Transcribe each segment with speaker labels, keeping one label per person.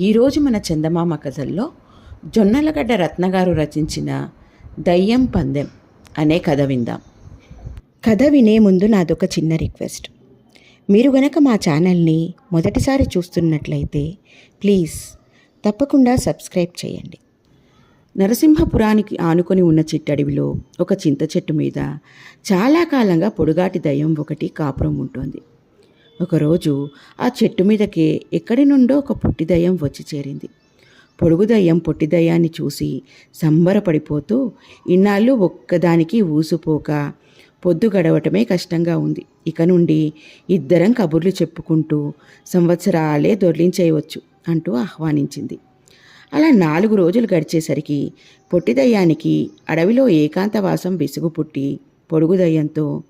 Speaker 1: ఈరోజు మన చందమామ కథల్లో జొన్నలగడ్డ రత్నగారు రచించిన దయ్యం పందెం అనే కథ విందాం. కథ వినే ముందు నాదొక చిన్న రిక్వెస్ట్. మీరు గనక మా ఛానల్ని మొదటిసారి చూస్తున్నట్లయితే ప్లీజ్ తప్పకుండా సబ్స్క్రైబ్ చేయండి. నరసింహపురానికి ఆనుకొని ఉన్న చిట్టడవిలో ఒక చింత చెట్టు మీద చాలా కాలంగా పొడుగాటి దయ్యం ఒకటి కాపురం ఉంటుంది. ఒకరోజు ఆ చెట్టు మీదకే ఎక్కడి నుండో ఒక పొట్టి దయ్యం వచ్చి చేరింది. పొడుగు దయ్యం పొట్టి చూసి సంబరపడిపోతూ ఇన్నాళ్ళు ఒక్కదానికి ఊసుపోక పొద్దు గడవటమే కష్టంగా ఉంది. ఇక నుండి ఇద్దరం కబుర్లు చెప్పుకుంటూ సంవత్సరాలే దొర్లించేయవచ్చు అంటూ ఆహ్వానించింది. అలా నాలుగు రోజులు గడిచేసరికి పొట్టిదయ్యానికి అడవిలో ఏకాంతవాసం విసుగు పుట్టి పొడుగుదయ్యంతో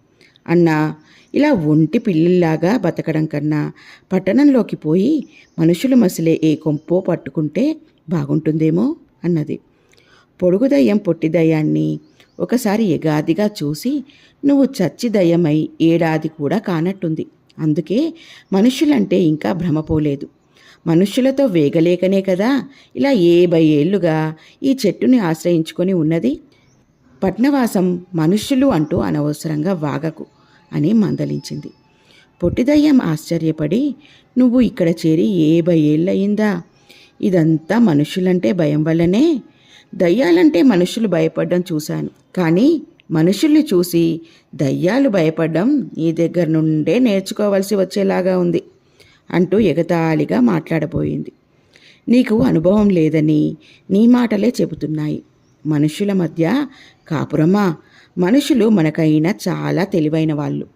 Speaker 1: అన్నా ఇలా ఒంటి పిల్లిల్లాగా బతకడం కన్నా పట్టణంలోకి పోయి మనుషులు మసిలే ఏ కొంపో పట్టుకుంటే బాగుంటుందేమో అన్నది. పొడుగుదయ్యం పొట్టిదయ్యాన్ని ఒకసారి ఎగాదిగా చూసి నువ్వు చచ్చి దయ్యమై ఏడాది కూడా కానట్టుంది. అందుకే మనుషులంటే ఇంకా భ్రమపోలేదు. మనుష్యులతో వేగలేకనే కదా ఇలా ఏభై ఏళ్ళుగా ఈ చెట్టుని ఆశ్రయించుకొని ఉన్నది? పట్నవాసం మనుష్యులు అంటూ అనవసరంగా వాగకు. అని మందలించింది. పొట్టిదయ్యం ఆశ్చర్యపడి నువ్వు ఇక్కడ చేరి ఏభై ఏళ్ళయిందా ఇదంతా మనుషులంటే భయం వల్లనే? దయ్యాలంటే మనుషులు భయపడడం చూశాను. కానీ మనుషుల్ని చూసి దయ్యాలు భయపడడం నీ దగ్గర నుండే నేర్చుకోవాల్సి వచ్చేలాగా ఉంది అంటూ ఎగతాళిగా మాట్లాడబోయింది. నీకు అనుభవం లేదని నీ మాటలే చెబుతున్నాయి. మనుషుల మధ్య కాపురమా మనుషులు మనకైనా చాలా తెలివైన వాళ్ళు.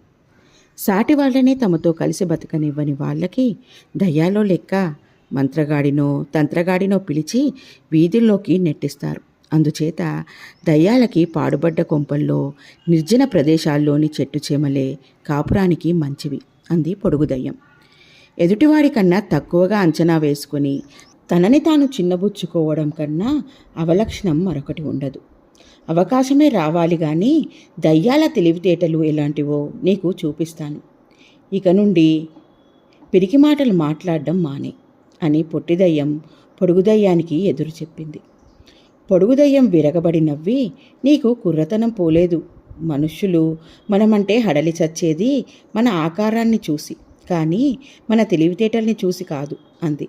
Speaker 1: సాటి వాళ్ళనే తమతో కలిసి బతకనివ్వని వాళ్ళకి దయ్యాలో లెక్క మంత్రగాడినో తంత్రగాడినో పిలిచి వీధుల్లోకి నెట్టిస్తారు. అందుచేత దయ్యాలకి పాడుబడ్డ కొంపల్లో నిర్జన ప్రదేశాల్లోని చెట్టు చేమలే కాపురానికి మంచివి అంది పొడుగు దయ్యం. ఎదుటివాడి కన్నా తక్కువగా అంచనా వేసుకుని తనని తాను చిన్నబుచ్చుకోవడం కన్నా అవలక్షణం మరొకటి ఉండదు. అవకాశమే రావాలి కానీ దయ్యాల తెలివితేటలు ఎలాంటివో నీకు చూపిస్తాను. ఇక నుండి పిరికి మాటలు మాట్లాడడం మానే అని పొట్టిదయ్యం పొడుగుదయ్యానికి ఎదురు చెప్పింది. పొడుగుదయ్యం విరగబడి నవ్వి నీకు కుర్రతనం పోలేదు. మనుష్యులు మనమంటే హడలి చచ్చేది మన ఆకారాన్ని చూసి కానీ మన తెలివితేటల్ని చూసి కాదు అంది.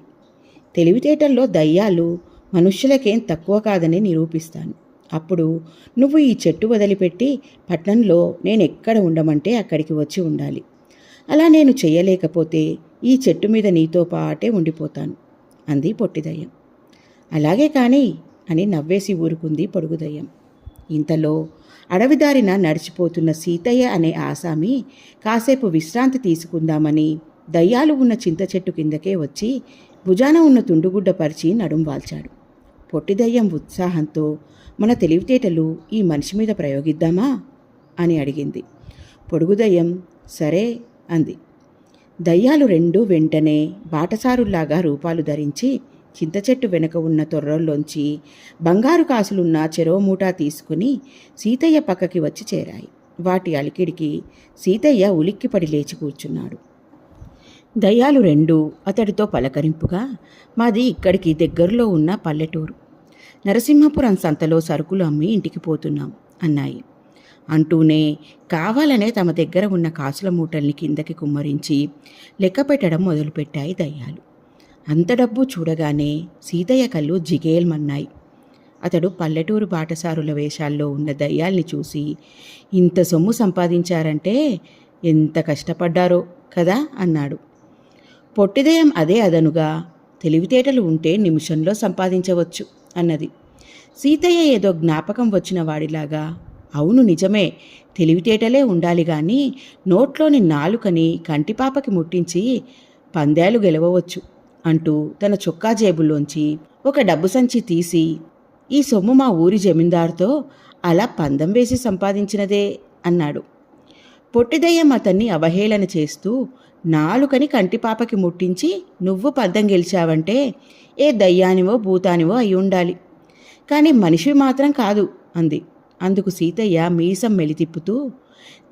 Speaker 1: తెలివితేటల్లో దయ్యాలు మనుష్యులకేం తక్కువ కాదని నిరూపిస్తాను. అప్పుడు నువ్వు ఈ చెట్టు వదిలిపెట్టి పట్నంలో నేను ఎక్కడ ఉండమంటే అక్కడికి వచ్చి ఉండాలి. అలా నేను చెయ్యలేకపోతే ఈ చెట్టు మీద నీతో పాటే ఉండిపోతాను అంది పొట్టిదయ్యం. అలాగే కానీ అని నవ్వేసి ఊరుకుంది పొడుగుదయ్యం. ఇంతలో అడవిదారిన నడిచిపోతున్న సీతయ్య అనే ఆసామి కాసేపు విశ్రాంతి తీసుకుందామని దయ్యాలు ఉన్న చింత చెట్టు కిందకే వచ్చి భుజాన ఉన్న తుండుగుడ్డ పరిచి నడుం వాల్చాడు. పొట్టిదయ్యం ఉత్సాహంతో మన తెలివితేటలు ఈ మనిషి మీద ప్రయోగిద్దామా? అని అడిగింది. పొడుగుదయ్యం సరే అంది. దయ్యాలు రెండు వెంటనే బాటసారుల్లాగా రూపాలు ధరించి చింత చెట్టు వెనుక ఉన్న తొర్రల్లోంచి బంగారు కాసులున్న చెరో మూటా తీసుకుని సీతయ్య పక్కకి వచ్చి చేరాయి. వాటి అలికిడికి సీతయ్య ఉలిక్కిపడి లేచి కూర్చున్నాడు. దయ్యాలు రెండు అతడితో పలకరింపుగా మాది ఇక్కడికి దగ్గరలో ఉన్న పల్లెటూరు. నరసింహపురం సంతలో సరుకులు అమ్మి ఇంటికి పోతున్నాం అన్నాయి. అంటూనే కావాలనే తమ దగ్గర ఉన్న కాసుల మూటల్ని కిందకి కుమ్మరించి లెక్క పెట్టడం మొదలుపెట్టాయి దయ్యాలు. అంత డబ్బు చూడగానే సీతయ్య కళ్ళు జిగేల్మన్నాయి. అతడు పల్లెటూరు బాటసారుల వేషాల్లో ఉన్న దయ్యాల్ని చూసి ఇంత సొమ్ము సంపాదించారంటే ఎంత కష్టపడ్డారో కదా అన్నాడు. పొట్టిదయం అదే అదనుగా తెలివితేటలు ఉంటే నిమిషంలో సంపాదించవచ్చు. అన్నది. సీతయ్య ఏదో జ్ఞాపకం వచ్చిన వాడిలాగా అవును నిజమే తెలివితేటలే ఉండాలి గాని నోట్లోని నాలుకని కంటిపాపకి ముట్టించి పందాలు గెలవవచ్చు అంటూ తన చొక్కా జేబుల్లోంచి ఒక డబ్బు సంచి తీసి ఈ సొమ్ము మా ఊరి జమీందారుతో అలా పందం వేసి సంపాదించినదే అన్నాడు. పొట్టిదయ్యం అతన్ని అవహేళన చేస్తూ నాలుకని కంటిపాపకి ముట్టించి నువ్వు పందం గెలిచావంటే ఏ దయ్యానివో భూతానివో అయి ఉండాలి. కానీ మనిషి మాత్రం కాదు అంది. అందుకు సీతయ్య మీసం మెలితిప్పుతూ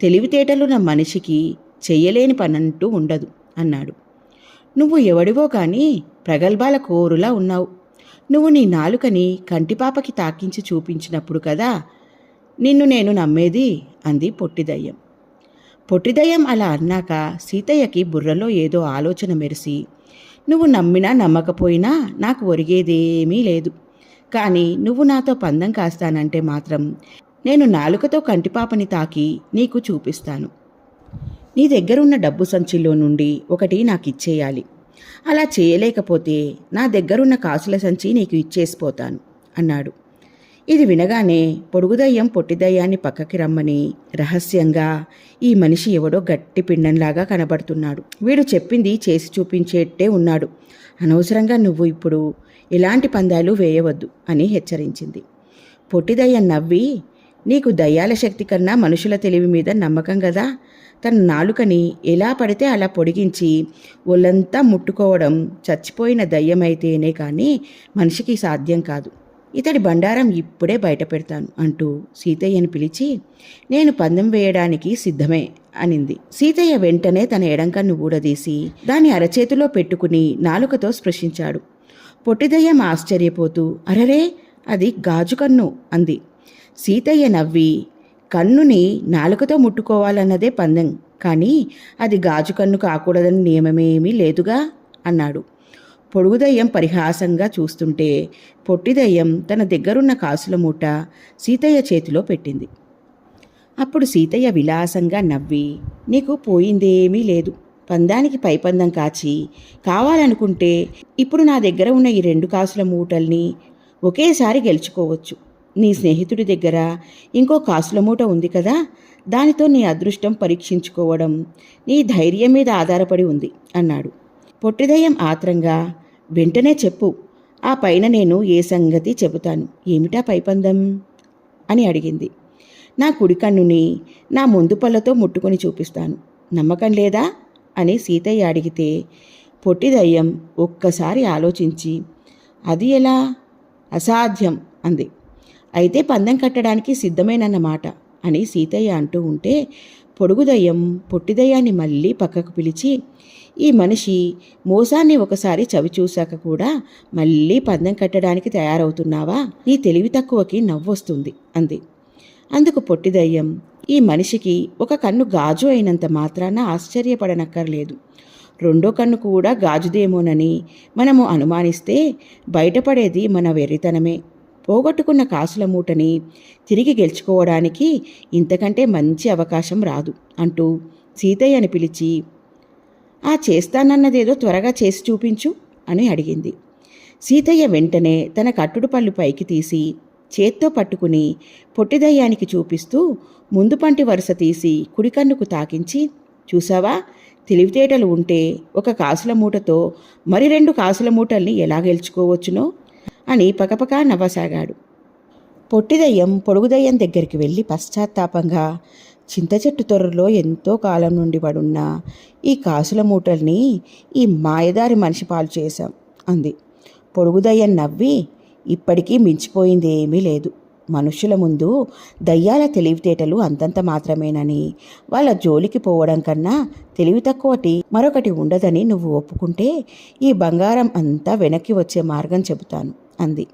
Speaker 1: తెలివితేటలున్న మనిషికి చెయ్యలేని పనంటూ ఉండదు అన్నాడు. నువ్వు ఎవడివో కానీ ప్రగల్భాల కోరులా ఉన్నావు. నువ్వు నీ నాలుకని కంటిపాపకి తాకించి చూపించినప్పుడు కదా నిన్ను నేను నమ్మేది అంది పొట్టిదయ్యం. పొట్టిదయ్యం అలా అన్నాక సీతయ్యకి బుర్రలో ఏదో ఆలోచన మెరిసి నువ్వు నమ్మినా నమ్మకపోయినా నాకు ఒరిగేదేమీ లేదు. కానీ నువ్వు నాతో పందం కాస్తానంటే మాత్రం నేను నాలుకతో కంటిపాపని తాకి నీకు చూపిస్తాను. నీ దగ్గరున్న డబ్బు సంచిలో నుండి ఒకటి నాకు ఇచ్చేయాలి. అలా చేయలేకపోతే నా దగ్గరున్న కాసుల సంచి నీకు ఇచ్చేసిపోతాను అన్నాడు. ఇది వినగానే పొడుగుదయ్యం పొట్టిదయ్యాన్ని పక్కకి రమ్మని రహస్యంగా ఈ మనిషి ఎవడో గట్టి పిండంలాగా కనబడుతున్నాడు. వీడు చెప్పింది చేసి చూపించేట్టే ఉన్నాడు. అనవసరంగా నువ్వు ఇప్పుడు ఎలాంటి పందాలు వేయవద్దు అని హెచ్చరించింది. పొట్టిదయ్యం నవ్వి నీకు దయ్యాల శక్తి కన్నా మనుషుల తెలివి మీద నమ్మకం కదా తన నాలుకని ఎలా పడితే అలా పొడిగించి ఒళ్ళంతా ముట్టుకోవడం చచ్చిపోయిన దయ్యమైతేనే కానీ మనిషికి సాధ్యం కాదు. ఇతడి బండారం ఇప్పుడే బయట పెడతాను అంటూ సీతయ్యని పిలిచి నేను పందెం వేయడానికి సిద్ధమే అనింది. సీతయ్య వెంటనే తన ఎడంకన్ను ఊడదీసి దాన్ని అరచేతిలో పెట్టుకుని నాలుకతో స్పృశించాడు. పొట్టిదయ్యం ఆశ్చర్యపోతూ అరరే అది గాజు కన్ను అంది. సీతయ్య నవ్వి కన్నుని నాలుకతో ముట్టుకోవాలన్నదే పందెం కానీ అది గాజు కన్ను కాకూడదని నియమమేమీ లేదుగా? అన్నాడు. పొడుగుదయ్యం పరిహాసంగా చూస్తుంటే పొట్టిదయ్యం తన దగ్గరున్న కాసుల మూట సీతయ్య చేతిలో పెట్టింది. అప్పుడు సీతయ్య విలాసంగా నవ్వి నీకు పోయిందేమీ లేదు. పందానికి పైపందం కాచి కావాలనుకుంటే ఇప్పుడు నా దగ్గర ఉన్న ఈ రెండు కాసుల మూటల్ని ఒకేసారి గెలుచుకోవచ్చు. నీ స్నేహితుడి దగ్గర ఇంకో కాసుల మూట ఉంది కదా దానితో నీ అదృష్టం పరీక్షించుకోవడం నీ ధైర్యం మీద ఆధారపడి ఉంది అన్నాడు. పొట్టిదయ్యం ఆత్రంగా వెంటనే చెప్పు. ఆ పైన నేను ఏ సంగతి చెబుతాను? ఏమిటా పైపందం? అని అడిగింది. నా కుడి కన్నుని నా ముందు పళ్ళతో ముట్టుకొని చూపిస్తాను. నమ్మకం లేదా? అని సీతయ్య అడిగితే పొట్టిదయ్యం ఒక్కసారి ఆలోచించి అది ఎలా? అసాధ్యం అంది. అయితే పందెం కట్టడానికి సిద్ధమేనన్నమాట అని సీతయ్య అంటూ ఉంటే పొడుగుదయ్యం పొట్టిదయ్యాన్ని మళ్ళీ పక్కకు పిలిచి ఈ మనిషి మోసాన్ని ఒకసారి చవి చూశాక కూడా మళ్ళీ పందెం కట్టడానికి తయారవుతున్నావా? నీ తెలివి తక్కువకి నవ్వొస్తుంది అంది. అందుకు పొట్టిదయ్యం ఈ మనిషికి ఒక కన్ను గాజు అయినంత మాత్రాన ఆశ్చర్యపడనక్కర్లేదు. రెండో కన్ను కూడా గాజుదేమోనని మనము అనుమానిస్తే బయటపడేది మన వెర్రితనమే. పోగొట్టుకున్న కాసుల మూటని తిరిగి గెలుచుకోవడానికి ఇంతకంటే మంచి అవకాశం రాదు అంటూ సీతయ్యని పిలిచి ఆ చేస్తానన్నదేదో త్వరగా చేసి చూపించు అని అడిగింది. సీతయ్య వెంటనే తన కట్టుడు పళ్ళు పైకి తీసి చేత్తో పట్టుకుని పొట్టిదయ్యానికి చూపిస్తూ ముందు పంటి వరుస తీసి కుడికన్నుకు తాకించి చూసావా తెలివితేటలు ఉంటే ఒక కాసుల మూటతో మరి రెండు కాసుల మూటల్ని ఎలా గెలుచుకోవచ్చునో? అని పకపకా నవ్వసాగాడు. పొట్టిదయ్యం పొడుగుదయ్యం దగ్గరికి వెళ్ళి పశ్చాత్తాపంగా చింత చెట్టు తొర్రలో ఎంతో కాలం నుండి పడున్న ఈ కాసుల మూటల్ని ఈ మాయదారి మనిషి పాలు చేశాం అంది. పొడుగుదయ్యం నవ్వి ఇప్పటికీ మించిపోయింది ఏమీ లేదు. మనుషుల ముందు దయ్యాల తెలివితేటలు అంతంత మాత్రమేనని. వాళ్ళ జోలికి పోవడం కన్నా తెలివి తక్కువటి మరొకటి ఉండదని నువ్వు ఒప్పుకుంటే ఈ బంగారం అంతా వెనక్కి వచ్చే మార్గం చెబుతాను అంది.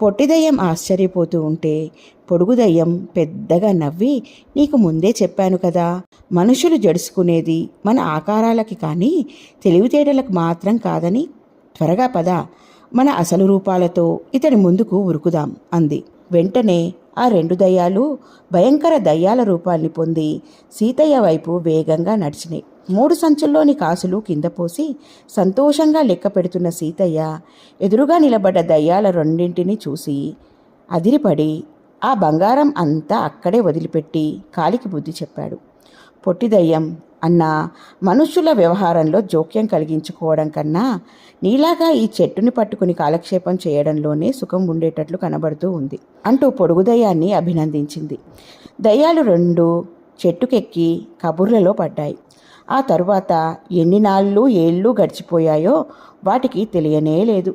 Speaker 1: పొట్టిదయ్యం ఆశ్చర్యపోతూ ఉంటే పొడుగుదయ్యం పెద్దగా నవ్వి నీకు ముందే చెప్పాను కదా మనుషులు జడుసుకునేది మన ఆకారాలకి కానీ తెలివితేటలకు మాత్రం కాదని. త్వరగా పద మన అసలు రూపాలతో ఇతని ముందుకు ఉరుకుదాం అంది. వెంటనే ఆ రెండు దయ్యాలు భయంకర దయ్యాల రూపాన్ని పొంది సీతయ్య వైపు వేగంగా నడిచినాయి. మూడు సంచుల్లోని కాసులు కింద పోసి సంతోషంగా లెక్క పెడుతున్న సీతయ్య ఎదురుగా నిలబడ్డ దయ్యాల రెండింటిని చూసి అదిరిపడి ఆ బంగారం అంతా అక్కడే వదిలిపెట్టి కాలికి బుద్ధి చెప్పాడు. పొట్టిదయ్యం అన్న మనుషుల వ్యవహారంలో జోక్యం కలిగించుకోవడం కన్నా నీలాగా ఈ చెట్టుని పట్టుకుని కాలక్షేపం చేయడంలోనే సుఖం ఉండేటట్లు కనబడుతూ ఉంది అంటూ పొడుగుదయ్యాన్ని అభినందించింది. దయ్యాలు రెండు చెట్టుకెక్కి కబుర్లలో పడ్డాయి. ఆ తరువాత ఎన్ని నాళ్ళు ఏళ్ళు గడిచిపోయాయో వాటికి తెలియనే లేదు.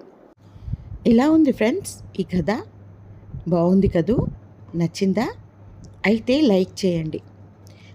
Speaker 1: ఇలా ఉంది ఫ్రెండ్స్ ఈ కథ. బాగుంది కదూ? నచ్చిందా? అయితే లైక్ చేయండి.